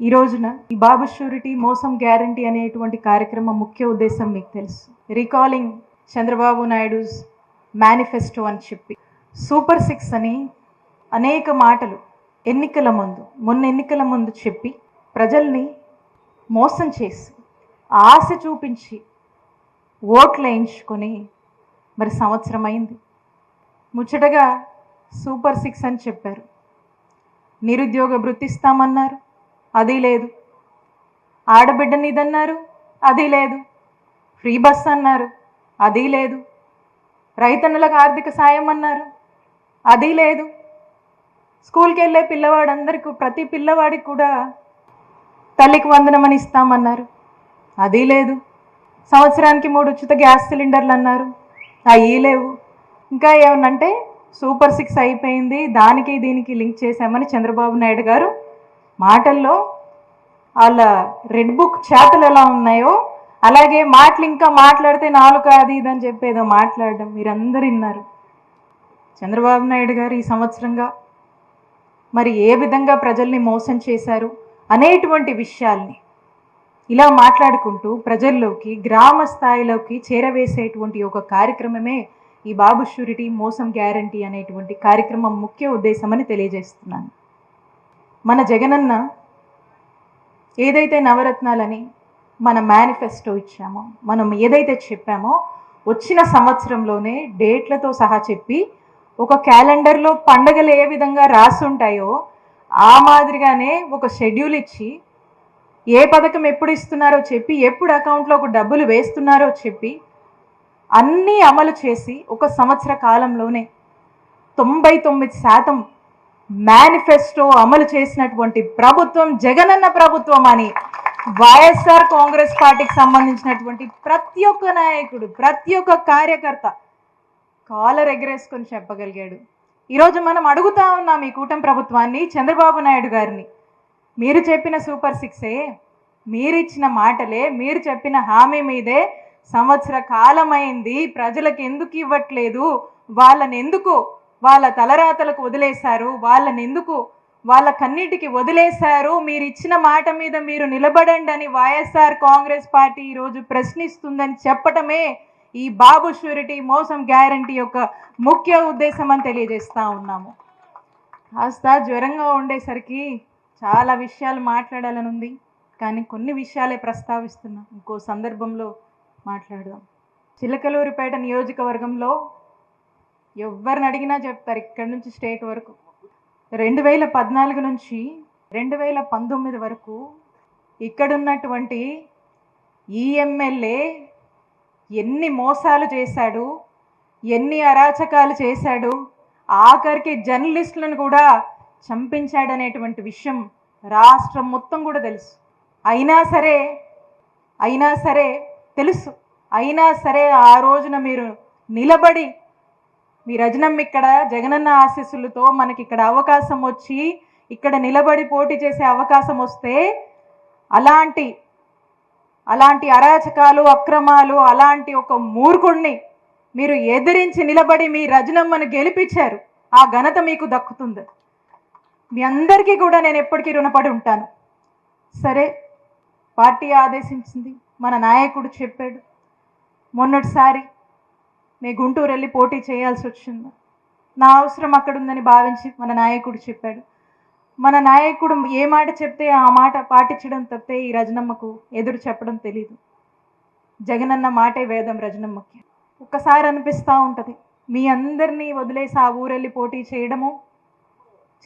ఈ రోజున ఈ బాబు షూరిటీ మోసం గ్యారంటీ అనేటువంటి కార్యక్రమం ముఖ్య ఉద్దేశం మీకు తెలుసు. రీకాలింగ్ చంద్రబాబు నాయుడుస్ మేనిఫెస్టో అని చెప్పి. సూపర్ సిక్స్ అని అనేక మాటలు ఎన్నికల ముందు మొన్న ఎన్నికల ముందు చెప్పి ప్రజల్ని మోసం చేసి ఆశ చూపించి ఓట్లు వేయించుకొని మరి సంవత్సరం అయింది. ముచ్చటగా సూపర్ సిక్స్ అని చెప్పారు. నిరుద్యోగ వృత్తిస్తామన్నారు అది లేదు. ఆడబిడ్డని ఇదన్నారు అది లేదు. ఫ్రీ బస్ అన్నారు అది లేదు. రైతన్నులకు ఆర్థిక సాయం అన్నారు అది లేదు. స్కూల్కి వెళ్ళే పిల్లవాడందరికీ ప్రతి పిల్లవాడికి కూడా తల్లికి వందనమని ఇస్తామన్నారు అది లేదు. సంవత్సరానికి మూడు ఉచిత గ్యాస్ సిలిండర్లు అన్నారు అవి లేవు. ఇంకా ఏమన్నంటే సూపర్ సిక్స్ అయిపోయింది దానికి దీనికి లింక్ చేశామని చంద్రబాబు నాయుడు గారు మాటల్లో వాళ్ళ రెడ్ బుక్ చేతలు ఎలా ఉన్నాయో అలాగే మాటలు ఇంకా మాట్లాడితే నాలుగు అది ఇది అని మాట్లాడడం మీరందరూ విన్నారు. చంద్రబాబు నాయుడు గారు ఈ సంవత్సరంగా మరి ఏ విధంగా ప్రజల్ని మోసం చేశారు అనేటువంటి విషయాల్ని ఇలా మాట్లాడుకుంటూ ప్రజల్లోకి గ్రామ స్థాయిలోకి చేరవేసేటువంటి ఒక కార్యక్రమమే ఈ బాబు షూరిటీ మోసం గ్యారంటీ అనేటువంటి కార్యక్రమం ముఖ్య ఉద్దేశమని తెలియజేస్తున్నాను. మన జగనన్న ఏదైతే నవరత్నాలని మన మేనిఫెస్టో ఇచ్చామో మనం ఏదైతే చెప్పామో వచ్చిన సంవత్సరంలోనే డేట్లతో సహా చెప్పి ఒక క్యాలెండర్లో పండగలు ఏ విధంగా రాసుంటాయో ఆ మాదిరిగానే ఒక షెడ్యూల్ ఇచ్చి ఏ పథకం ఎప్పుడు ఇస్తున్నారో చెప్పి ఎప్పుడు అకౌంట్లోకి డబ్బులు వేస్తున్నారో చెప్పి అన్నీ అమలు చేసి ఒక సంవత్సర కాలంలోనే తొంభై తొమ్మిది శాతం మేనిఫెస్టో అమలు చేసినటువంటి ప్రభుత్వం జగనన్న ప్రభుత్వం అని వైఎస్ఆర్ కాంగ్రెస్ పార్టీకి సంబంధించినటువంటి ప్రతి ఒక్క నాయకుడు ప్రతి ఒక్క కార్యకర్త కాలర్ ఎగరేసుకొని చెప్పగలిగాడు. ఈరోజు మనం అడుగుతా ఉన్నాం ఈ కూటమి ప్రభుత్వాన్ని చంద్రబాబు నాయుడు గారిని. మీరు చెప్పిన సూపర్ సిక్సే మీరు ఇచ్చిన మాటలే మీరు చెప్పిన హామీ మీదే సంవత్సర కాలమైంది ప్రజలకు ఎందుకు ఇవ్వట్లేదు వాళ్ళని ఎందుకు వాళ్ళ తలరాతలకు వదిలేశారు వాళ్ళని ఎందుకు వాళ్ళ కన్నిటికి వదిలేశారు? మీరు ఇచ్చిన మాట మీద మీరు నిలబడండి అని వైఎస్ఆర్ కాంగ్రెస్ పార్టీ ఈరోజు ప్రశ్నిస్తుందని చెప్పటమే ఈ బాబు షూరిటీ మోసం గ్యారంటీ యొక్క ముఖ్య ఉద్దేశం అని తెలియజేస్తూ ఉన్నాము. కాస్త జ్వరంగా ఉండేసరికి చాలా విషయాలు మాట్లాడాలని ఉంది కానీ కొన్ని విషయాలే ప్రస్తావిస్తున్నాం. ఇంకో సందర్భంలో మాట్లాడదాం. చిలకలూరిపేట నియోజకవర్గంలో ఎవరిని అడిగినా చెప్తారు ఇక్కడి నుంచి స్టేట్ వరకు. రెండు వేల పద్నాలుగు నుంచి రెండు వేల పంతొమ్మిది వరకు ఇక్కడున్నటువంటి ఈఎంఎల్ఏ ఎన్ని మోసాలు చేశాడు ఎన్ని అరాచకాలు చేశాడు ఆఖరికి జర్నలిస్టులను కూడా చంపించాడనేటువంటి విషయం రాష్ట్రం మొత్తం కూడా తెలుసు. అయినా సరే అయినా సరే తెలుసు. అయినా సరే ఆ రోజున మీరు నిలబడి మీ రజనమ్మ ఇక్కడ జగనన్న ఆశీస్సులతో మనకి ఇక్కడ అవకాశం వచ్చి ఇక్కడ నిలబడి పోటీ చేసే అవకాశం వస్తే అలాంటి అలాంటి అరాచకాలు అక్రమాలు అలాంటి ఒక మూర్ఖుడిని మీరు ఎదిరించి నిలబడి మీ రజనమ్మను గెలిపించారు. ఆ ఘనత మీకు దక్కుతుంది. మీ అందరికీ కూడా నేను ఎప్పటికీ రుణపడి ఉంటాను. సరే పార్టీ ఆదేశించింది. మన నాయకుడు చెప్పాడు. మొన్నటిసారి మీ గుంటూరు వెళ్ళి పోటీ చేయాల్సి వచ్చింది. నా అవసరం అక్కడ ఉందని భావించి మన నాయకుడు చెప్పాడు. మన నాయకుడు ఏ మాట చెప్తే ఆ మాట పాటించడం తప్పితే ఈ రజనమ్మకు ఎదురు చెప్పడం తెలియదు జగనన్న మాటే వేదం రజనమ్మకి. ఒక్కసారి అనిపిస్తూ ఉంటుంది మీ అందరినీ వదిలేసి ఆ ఊరెళ్ళి పోటీ చేయడము?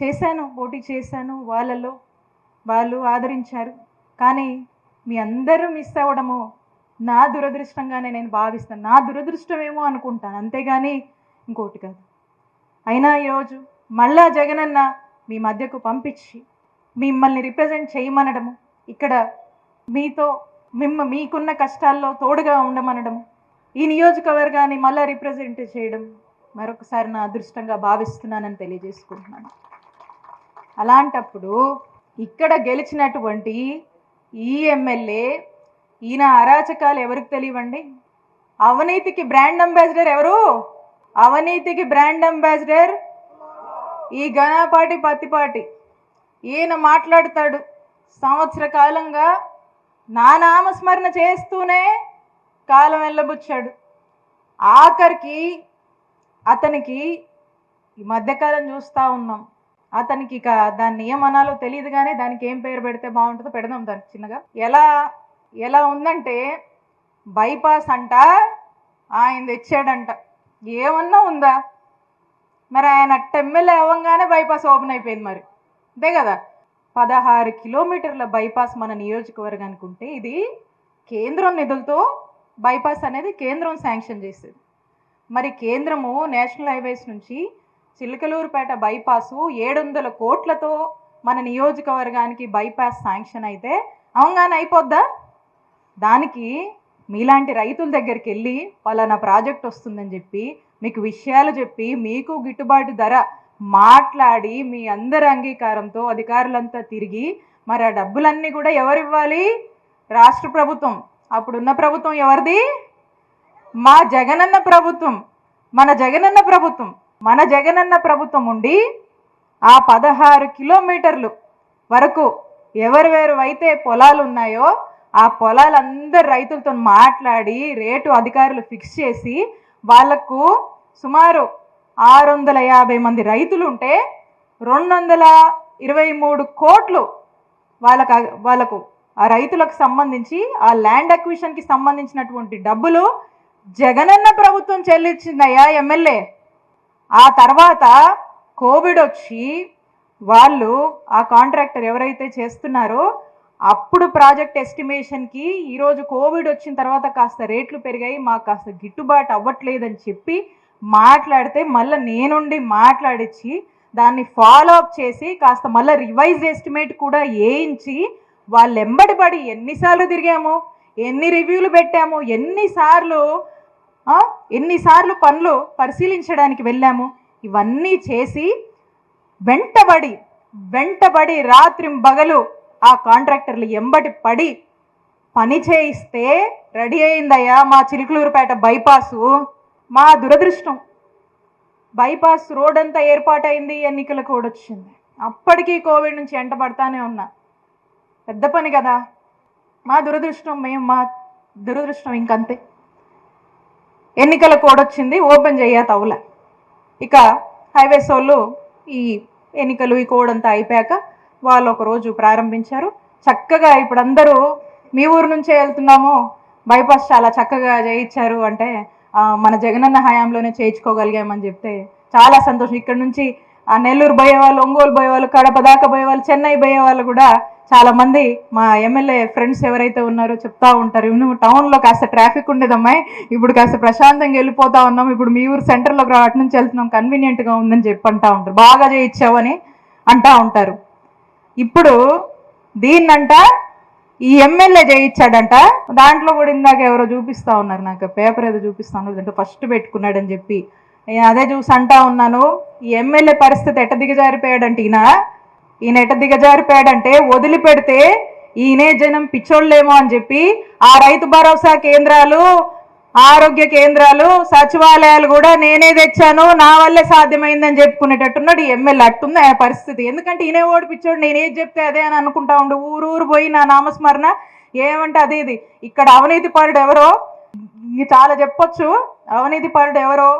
చేశాను పోటీ చేశాను వాళ్ళలో వాళ్ళు ఆదరించారు. కానీ మీ అందరూ మిస్ అవ్వడము నా దురదృష్టంగానే నేను భావిస్తాను. నా దురదృష్టమేమో అనుకుంటాను. అంతేగాని ఇంకోటి కాదు. అయినా ఈరోజు మళ్ళా జగనన్న మీ మధ్యకు పంపించి మిమ్మల్ని రిప్రజెంట్ చేయమనడము ఇక్కడ మీతో మిమ్మ మీకున్న కష్టాల్లో తోడుగా ఉండమనడం ఈ నియోజకవర్గాన్ని మళ్ళా రిప్రజెంట్ చేయడం మరొకసారి నా అదృష్టంగా భావిస్తున్నానని తెలియజేసుకుంటున్నాను. అలాంటప్పుడు ఇక్కడ గెలిచినటువంటి ఈ ఎమ్మెల్యే ఈయన అరాచకాలు ఎవరికి తెలియవండి? అవినీతికి బ్రాండ్ అంబాసిడర్ ఎవరు? అవినీతికి బ్రాండ్ అంబాసిడర్ ఈ ఘనపాటి పత్తిపాటి. ఈయన మాట్లాడతాడు సంవత్సర కాలంగా నా నామస్మరణ చేస్తూనే కాలం వెళ్ళబుచ్చాడు. ఆఖరికి అతనికి ఈ మధ్యకాలం చూస్తూ ఉన్నాం. అతనికి ఇక దాన్ని ఏమనాలో తెలియదు కానీ దానికి ఏం పేరు పెడితే బాగుంటుందో పెడదాం దానికి చిన్నగా. ఎలా ఎలా ఉందంటే బైపాస్ అంట ఆయన తెచ్చాడంట. ఏమన్నా ఉందా? మరి ఆయన టెమ్మెల్ అవ్వగానే బైపాస్ ఓపెన్ అయిపోయింది మరి. అంతే కదా? పదహారు కిలోమీటర్ల బైపాస్ మన నియోజకవర్గానికి ఉంటే ఇది కేంద్రం నిధులతో బైపాస్ అనేది కేంద్రం శాంక్షన్ చేసేది. మరి కేంద్రము నేషనల్ హైవేస్ నుంచి చిలకలూరుపేట బైపాసు ఏడు వందల కోట్లతో మన నియోజకవర్గానికి బైపాస్ శాంక్షన్ అయితే అవగానే అయిపోద్దా? దానికి మీలాంటి రైతుల దగ్గరికి వెళ్ళి పలానా ప్రాజెక్ట్ వస్తుందని చెప్పి మీకు విషయాలు చెప్పి మీకు గిట్టుబాటు ధర మాట్లాడి మీ అందరి అంగీకారంతో అధికారులంతా తిరిగి మరి ఆ డబ్బులన్నీ కూడా ఎవరివ్వాలి? రాష్ట్ర ప్రభుత్వం. అప్పుడున్న ప్రభుత్వం ఎవరిది? మా జగనన్న ప్రభుత్వం. మన జగనన్న ప్రభుత్వం. మన జగనన్న ప్రభుత్వం ఉండి ఆ పదహారు కిలోమీటర్లు వరకు ఎవరెవరు అయితే పొలాలు ఉన్నాయో ఆ పొలాలందరు రైతులతో మాట్లాడి రేటు అధికారులు ఫిక్స్ చేసి వాళ్ళకు సుమారు ఆరు వందల యాభై మంది రైతులు ఉంటే రెండు వందల ఇరవై మూడు కోట్లు వాళ్ళకు వాళ్ళకు ఆ రైతులకు సంబంధించి ఆ ల్యాండ్ అక్విషన్కి సంబంధించినటువంటి డబ్బులు జగనన్న ప్రభుత్వం చెల్లించిందయ్యా ఎమ్మెల్యే. ఆ తర్వాత కోవిడ్ వచ్చి వాళ్ళు ఆ కాంట్రాక్టర్ ఎవరైతే చేస్తున్నారో అప్పుడు ప్రాజెక్ట్ ఎస్టిమేషన్కి ఈరోజు కోవిడ్ వచ్చిన తర్వాత కాస్త రేట్లు పెరిగాయి మాకు కాస్త గిట్టుబాటు అవ్వట్లేదని చెప్పి మాట్లాడితే మళ్ళీ నేనుండి మాట్లాడించి దాన్ని ఫాలో అప్ చేసి కాస్త మళ్ళీ రివైజ్ ఎస్టిమేట్ కూడా వేయించి వాళ్ళు ఎంబడి పడి ఎన్నిసార్లు తిరిగాము ఎన్ని రివ్యూలు పెట్టాము ఎన్నిసార్లు ఎన్నిసార్లు పనులు పరిశీలించడానికి వెళ్ళాము. ఇవన్నీ చేసి వెంటబడి వెంటబడి రాత్రి బగలు ఆ కాంట్రాక్టర్లు ఎంబటి పడి పని చేయిస్తే రెడీ అయిందయ్యా మా చిలుకలూరుపేట బైపాసు. మా దురదృష్టం. బైపాస్ రోడ్ అంతా ఏర్పాటైంది ఎన్నికల కోడ్ వచ్చింది అప్పటికీ కోవిడ్ నుంచి ఎంటబడతానే ఉన్నా. పెద్ద పని కదా. మా దురదృష్టం మేము మా దురదృష్టం ఇంకంతే. ఎన్నికల కోడ్ వచ్చింది ఓపెన్ చేయ తవుల ఇక హైవేస్ వాళ్ళు ఈ ఎన్నికలు ఈ కోడ్ అంతా అయిపోయాక వాళ్ళు ఒక రోజు ప్రారంభించారు. చక్కగా ఇప్పుడు అందరూ మీ ఊరు నుంచే వెళ్తున్నాము. బైపాస్ చాలా చక్కగా చేయించారు అంటే మన జగనన్న హయాంలోనే చేయించుకోగలిగామని చెప్తే చాలా సంతోషం. ఇక్కడ నుంచి నెల్లూరు పోయే వాళ్ళు ఒంగోలు పోయే వాళ్ళు కడప దాకా పోయే వాళ్ళు చెన్నై పోయే వాళ్ళు కూడా చాలా మంది మా ఎమ్మెల్యే ఫ్రెండ్స్ ఎవరైతే ఉన్నారో చెప్తా ఉంటారు. నువ్వు టౌన్లో కాస్త ట్రాఫిక్ ఉండేదమ్మాయి. ఇప్పుడు కాస్త ప్రశాంతంగా వెళ్ళిపోతా ఉన్నాం. ఇప్పుడు మీ ఊరు సెంటర్లోకి అటు నుంచి వెళ్తున్నాం. కన్వీనియంట్గా ఉందని చెప్పి అంటా ఉంటారు. బాగా చేయించావని అంటా ఉంటారు. ఇప్పుడు దీన్నంట ఈ ఎమ్మెల్యే చేయించాడంట. దాంట్లో కూడా ఇందాక ఎవరో చూపిస్తా ఉన్నారు నాకు పేపర్ ఏదో చూపిస్తా ఉన్నారు అంటే ఫస్ట్ పెట్టుకున్నాడని చెప్పి. నేను అదే చూసి అంటా ఉన్నాను ఈ ఎమ్మెల్యే పరిస్థితి ఎట్ట దిగజారిపోయాడంటే ఈయన? ఈయన ఎట్ట దిగజారిపోయాడంటే వదిలిపెడితే ఈయనే జనం పిచ్చోళ్ళేమో అని చెప్పి ఆ రైతు భరోసా కేంద్రాలు ఆరోగ్య కేంద్రాలు సచివాలయాలు కూడా నేనే తెచ్చాను నా వల్లే సాధ్యమైందని చెప్పుకునేటట్టున్నాడు ఈ ఎమ్మెల్యే. అట్టుంది ఆయన పరిస్థితి. ఎందుకంటే ఈయనే ఓడిపించాడు నేను ఏది చెప్తే అదే అని అనుకుంటా ఉండు. ఊరు ఊరు పోయి నా నామస్మరణ ఏమంటే అదే ఇది. ఇక్కడ అవినీతి పరుడు ఎవరో? చాలా చెప్పొచ్చు. అవినీతి పరుడు ఎవరో?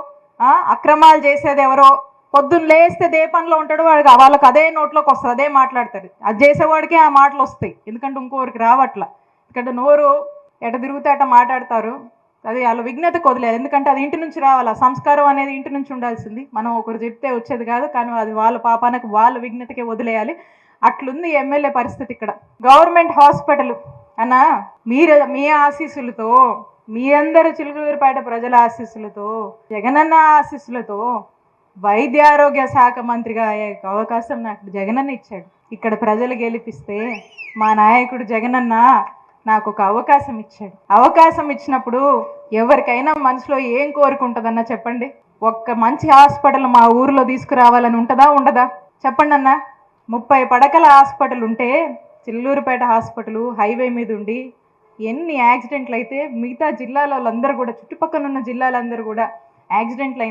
ఆ, అక్రమాలు చేసేది ఎవరో? పొద్దున్న లేస్తే దే పనిలో ఉంటాడు వాడికి వాళ్ళకి అదే నోట్లోకి వస్తుంది అదే మాట్లాడతారు అది చేసేవాడికే ఆ మాటలు వస్తాయి. ఎందుకంటే ఇంకోరికి రావట్ల. ఎందుకంటే నోరు ఎట తిరుగుతే అట మాట్లాడతారు. అది వాళ్ళు విఘ్నత కొదలేదు ఎందుకంటే అది ఇంటి నుంచి రావాలి. ఆ సంస్కారం అనేది ఇంటి నుంచి ఉండాల్సింది. మనం ఒకరు చెప్తే వచ్చేది కాదు కానీ అది వాళ్ళ పాపానికి వాళ్ళ విఘ్నతకే వదిలేయాలి. అట్లుంది ఎమ్మెల్యే పరిస్థితి ఇక్కడ. గవర్నమెంట్ హాస్పిటల్ అన్న మీరు మీ ఆశీస్సులతో మీ అందరు చిలుకూరుపేట ప్రజల ఆశీస్సులతో జగనన్న ఆశీస్సులతో వైద్య ఆరోగ్య శాఖ మంత్రిగా అయ్యే అవకాశం నాకు జగనన్న ఇచ్చాడు. ఇక్కడ ప్రజలు గెలిపిస్తే మా నాయకుడు జగనన్న నాకు ఒక అవకాశం ఇచ్చాడు అవకాశం ఇచ్చినప్పుడు ఎవరికైనా మనసులో ఏం కోరుకుంటుందన్నా చెప్పండి. ఒక్క మంచి హాస్పిటల్ మా ఊర్లో తీసుకురావాలని ఉంటుందా ఉండదా? చెప్పండి అన్న. ముప్పై పడకల హాస్పిటల్ ఉంటే చిల్లూరుపేట హాస్పిటల్ హైవే మీద ఉండి ఎన్ని యాక్సిడెంట్లు అయితే మిగతా జిల్లాల వాళ్ళందరూ కూడా చుట్టుపక్కల ఉన్న జిల్లాలందరూ కూడా యాక్సిడెంట్లు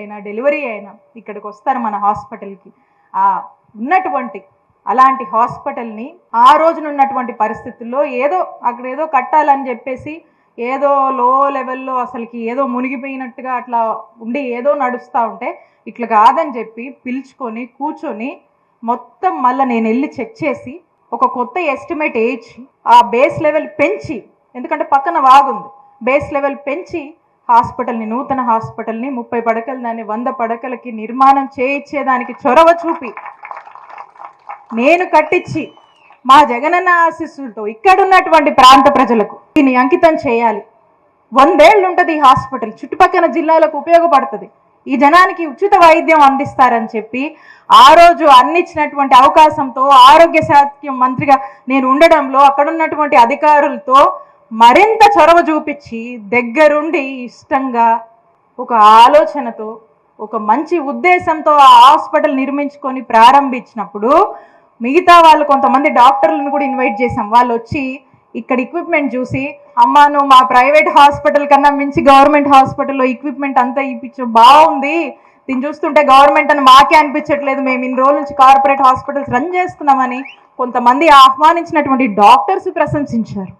అయినా డెలివరీ అయినా ఇక్కడికి వస్తారు మన హాస్పిటల్కి. ఆ ఉన్నటువంటి అలాంటి హాస్పిటల్ని ఆ రోజున ఉన్నటువంటి పరిస్థితుల్లో ఏదో అక్కడ ఏదో కట్టాలని చెప్పేసి ఏదో లో లెవెల్లో అసలుకి ఏదో మునిగిపోయినట్టుగా అట్లా ఉండి ఏదో నడుస్తూ ఉంటే ఇట్లా కాదని చెప్పి పిలుచుకొని కూర్చొని మొత్తం మళ్ళీ నేను వెళ్ళి చెక్ చేసి ఒక కొత్త ఎస్టిమేట్ వేయించి ఆ బేస్ లెవెల్ పెంచి ఎందుకంటే పక్కన వాగుంది. బేస్ లెవెల్ పెంచి హాస్పిటల్ని నూతన హాస్పిటల్ని ముప్పై పడకలు దాన్ని వంద పడకలకి నిర్మాణం చేయించేదానికి చొరవ చూపి నేను కట్టించి మా జగనన్న ఆశీస్సులతో ఇక్కడున్నటువంటి ప్రాంత ప్రజలకు దీన్ని అంకితం చేయాలి. వందేళ్ళు ఉంటుంది ఈ హాస్పిటల్ చుట్టుపక్కల జిల్లాలకు ఉపయోగపడుతుంది. ఈ జనానికి ఉచిత వైద్యం అందిస్తారని చెప్పి ఆ రోజు అందించినటువంటి అవకాశంతో ఆరోగ్య శాఖ్యం మంత్రిగా నేను ఉండడంలో అక్కడున్నటువంటి అధికారులతో మరింత చొరవ చూపించి దగ్గరుండి ఇష్టంగా ఒక ఆలోచనతో ఒక మంచి ఉద్దేశంతో ఆ హాస్పిటల్ నిర్మించుకొని ప్రారంభించినప్పుడు మిగతా వాళ్ళు కొంతమంది డాక్టర్లను కూడా ఇన్వైట్ చేసాం వాళ్ళు వచ్చి ఇక్కడ ఎక్విప్మెంట్ చూసి అమ్మా నువ్వు మా ప్రైవేట్ హాస్పిటల్ కన్నా మించి గవర్నమెంట్ హాస్పిటల్లో ఎక్విప్మెంట్ అంతా ఇప్పించు బాగుంది. దీన్ని చూస్తుంటే గవర్నమెంట్ అని మాకే అనిపించట్లేదు. మేము ఇన్ని రోజుల నుంచి కార్పొరేట్ హాస్పిటల్స్ రన్ చేస్తున్నామని కొంతమంది ఆహ్వానించినటువంటి డాక్టర్స్ ప్రశంసించారు.